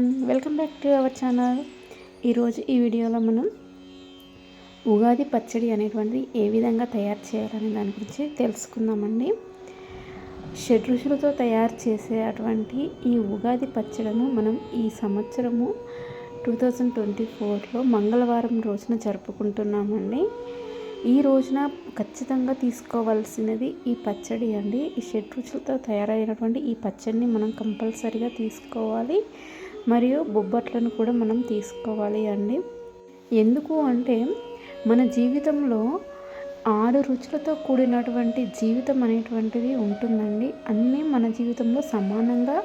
Everyone welcome back to our channel ఈరోజు ఈ వీడియోలో మనం ఉగాది పచ్చడి అనేటువంటిది ఏ విధంగా తయారు చేయాలనే దాని గురించి తెలుసుకుందామండి. షడ్ రుచులతో తయారు చేసే అటువంటి ఈ ఉగాది పచ్చడిను మనం ఈ సంవత్సరము టూ థౌజండ్ ట్వంటీ ఫోర్లో మంగళవారం రోజున జరుపుకుంటున్నామండి. ఈ రోజున ఖచ్చితంగా తీసుకోవాల్సినది ఈ పచ్చడి అండి. ఈ షడ్రుచులతో తయారైనటువంటి ఈ పచ్చడిని మనం కంపల్సరీగా తీసుకోవాలి. మరియు బొబ్బట్లను కూడా మనం తీసుకోవాలి అండి. ఎందుకు అంటే మన జీవితంలో ఆరు రుచులతో కూడినటువంటి జీవితం అనేటువంటిది ఉంటుందండి. అన్నీ మన జీవితంలో సమానంగా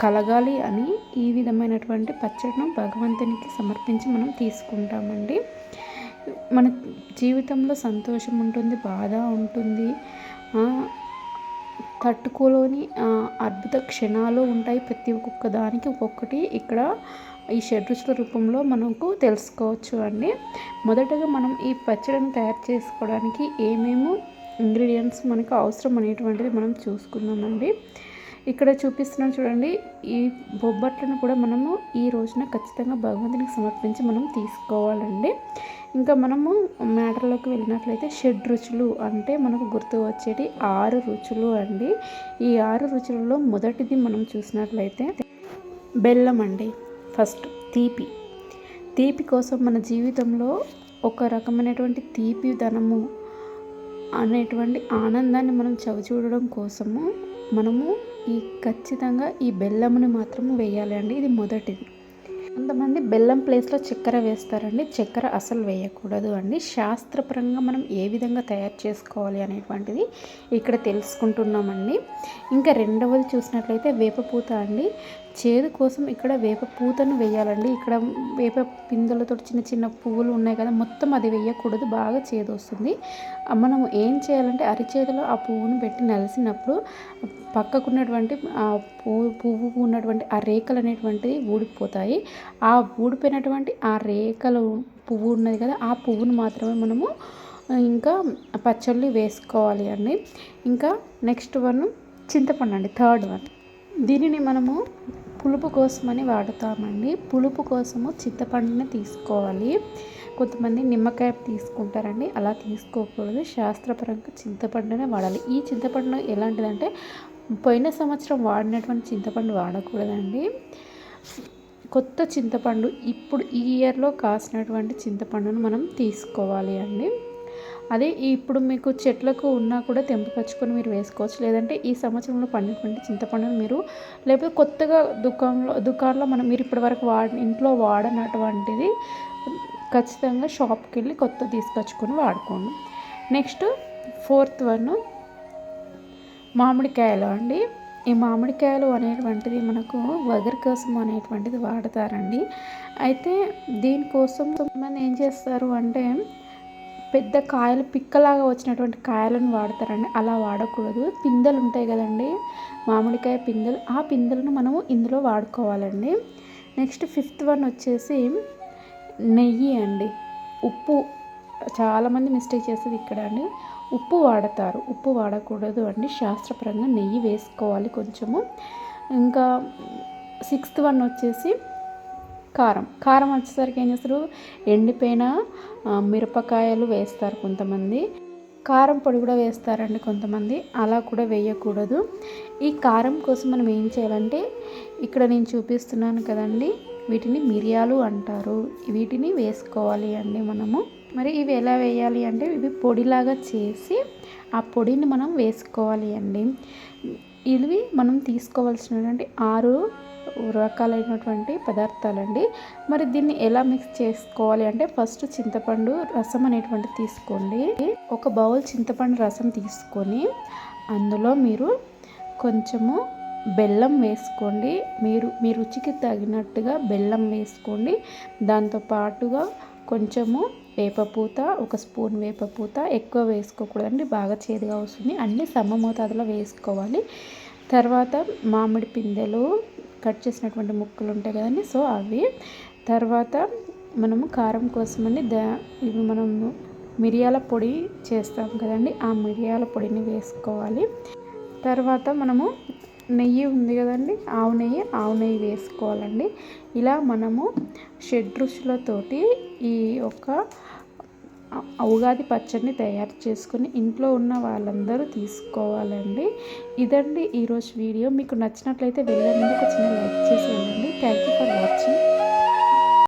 కలగాలి అని ఈ విధమైనటువంటి పచ్చడిను భగవంతునికి సమర్పించి మనం తీసుకుంటామండి. మన జీవితంలో సంతోషం ఉంటుంది బాధ ఉంటుంది తట్టుకోలేని అద్భుత క్షణాలు ఉంటాయి ప్రతి ఒక్కొక్క దానికి. ఒక్కొక్కటి ఇక్కడ ఈ షడ్రుచుల రూపంలో మనకు తెలుసుకోవచ్చు అండి. మొదటగా మనం ఈ పచ్చడిని తయారు చేసుకోవడానికి ఏమేమి ఇంగ్రీడియంట్స్ మనకు అవసరం అనేటువంటిది మనం చూసుకుందామండి. ఇక్కడ చూపిస్తున్నాను చూడండి ఈ బొబ్బట్లను కూడా మనము ఈ రోజున ఖచ్చితంగా భగవంతునికి సమర్పించి మనం తీసుకోవాలండి. ఇంకా మనము మ్యాటర్లోకి వెళ్ళినట్లయితే షెడ్ రుచులు అంటే మనకు గుర్తు వచ్చేటి ఆరు రుచులు అండి. ఈ ఆరు రుచులలో మొదటిది మనం చూసినట్లయితే బెల్లం అండి. ఫస్ట్ తీపి. తీపి కోసం మన జీవితంలో ఒక రకమైనటువంటి తీపి ధనము అనేటువంటి ఆనందాన్ని మనం చవిచూడడం కోసము మనము ఈ ఖచ్చితంగా ఈ బెల్లంని మాత్రం వేయాలి అండి. ఇది మొదటిది. కొంతమంది బెల్లం ప్లేస్లో చక్కెర వేస్తారండి. చక్కెర అసలు వేయకూడదు అండి. శాస్త్రపరంగా మనం ఏ విధంగా తయారు చేసుకోవాలి అనేటువంటిది ఇక్కడ తెలుసుకుంటున్నామండి. ఇంకా రెండవది చూసినట్లయితే వేపపూత అండి. చేదు కోసం ఇక్కడ వేప పూతను వేయాలండి. ఇక్కడ వేప పిందెలతో చిన్న చిన్న పువ్వులు ఉన్నాయి కదా మొత్తం అది వేయకూడదు. బాగా చేదు వస్తుంది. మనం ఏం చేయాలంటే అరిచేతిలో ఆ పువ్వును పెట్టి నలిసినప్పుడు పక్కకున్నటువంటి ఆ పువ్వు పువ్వు ఉన్నటువంటి ఆ రేఖలు అనేటువంటివి ఊడిపోతాయి. ఆ ఊడిపోయినటువంటి ఆ రేఖలు పువ్వు ఉన్నది కదా ఆ పువ్వును మాత్రమే మనము ఇంకా పచ్చళ్ళు వేసుకోవాలి అండి. ఇంకా నెక్స్ట్ వన్ చింతపండు అండి థర్డ్ వన్. దీనిని మనము పులుపు కోసమని వాడుతామండి. పులుపు కోసము చింతపండుని తీసుకోవాలి. కొంతమంది నిమ్మకాయ తీసుకుంటారండి అలా తీసుకోకూడదు. శాస్త్రపరంగా చింతపండునే వాడాలి. ఈ చింతపండు ఎలాంటిదంటే పోయిన సంవత్సరం వాడినటువంటి చింతపండు వాడకూడదండి. కొత్త చింతపండు ఇప్పుడు ఈ ఇయర్లో కాసినటువంటి చింతపండును మనం తీసుకోవాలి అండి. అదే ఇప్పుడు మీకు చెట్లకు ఉన్నా కూడా తెంపుకొచ్చుకొని మీరు వేసుకోవచ్చు. లేదంటే ఈ సంవత్సరంలో పండినటువంటి చింతపండును మీరు లేకపోతే కొత్తగా దుకాణంలో దుకాణంలో మనం మీరు ఇప్పటి వరకు వాడి ఇంట్లో వాడనటువంటిది ఖచ్చితంగా షాప్కి వెళ్ళి కొత్త తీసుకొచ్చుకొని వాడుకోండి. నెక్స్ట్ ఫోర్త్ వన్ మామిడికాయలు అండి. ఈ మామిడికాయలు అనేటువంటిది మనకు వగర్ కోసం అనేటువంటిది వాడతారండి. అయితే దీనికోసం కొంతమంది ఏం చేస్తారు అంటే పెద్ద కాయలు పిక్కలాగా వచ్చినటువంటి కాయలను వాడతారండి. అలా వాడకూడదు. పిందెలు ఉంటాయి కదండి. మామిడికాయ పిందెలు ఆ పిందెలను మనము ఇందులో వాడుకోవాలండి. నెక్స్ట్ ఫిఫ్త్ వన్ వచ్చేసి నెయ్యి అండి. ఉప్పు చాలామంది మిస్టేక్ చేసేది ఇక్కడ అండి. ఉప్పు వాడతారు. ఉప్పు వాడకూడదు అండి. శాస్త్రపరంగా నెయ్యి వేసుకోవాలి కొంచెము. ఇంకా సిక్స్త్ వన్ వచ్చేసి కారం. కారం వచ్చేసరికి ఏం చేస్తారు? ఎండిపోయిన మిరపకాయలు వేస్తారు కొంతమంది. కారం పొడి కూడా వేస్తారండి కొంతమంది. అలా కూడా వేయకూడదు. ఈ కారం కోసం మనం ఏం చేయాలంటే ఇక్కడ నేను చూపిస్తున్నాను కదండి వీటిని మిరియాలు అంటారు. వీటిని వేసుకోవాలి అండి మనము. మరి ఇవి ఎలా వేయాలి అంటే ఇవి పొడిలాగా చేసి ఆ పొడిని మనం వేసుకోవాలి అండి. ఇవి మనం తీసుకోవాల్సినటువంటి ఆరు రకాలైనటువంటి పదార్థాలండి. మరి దీన్ని ఎలా మిక్స్ చేసుకోవాలి అంటే ఫస్ట్ చింతపండు రసం అనేటువంటి తీసుకోండి. ఒక బౌల్ చింతపండు రసం తీసుకొని అందులో మీరు కొంచెము బెల్లం వేసుకోండి. మీరు మీ రుచికి తగినట్టుగా బెల్లం వేసుకోండి. దాంతో పాటుగా కొంచెము వేపపూత ఒక స్పూన్ వేపపూత ఎక్కువ వేసుకోకూడదండి. బాగా చేదుగా వస్తుంది. అన్నీ సమ మోతాదులో వేసుకోవాలి. తర్వాత మామిడి పిందెలు కట్ చేసినటువంటి ముక్కలు ఉంటాయి కదండి. సో అవి తర్వాత మనము కారం కోసమని దా ఇవి మనం మిరియాల పొడి చేస్తాం కదండి. ఆ మిరియాల పొడిని వేసుకోవాలి. తర్వాత మనము నెయ్యి ఉంది కదండి. ఆవు నెయ్యి ఆవు నెయ్యి వేసుకోవాలండి. ఇలా మనము షడ్రుచులతోటి ఈ యొక్క ఉగాది పచ్చడిని తయారు చేసుకుని ఇంట్లో ఉన్న వాళ్ళందరూ తీసుకోవాలండి. ఇదండి ఈరోజు వీడియో. మీకు నచ్చినట్లయితే వెళ్ళండి ఒక చిన్న లైక్ చేసి వెళ్ళండి. Thank you for watching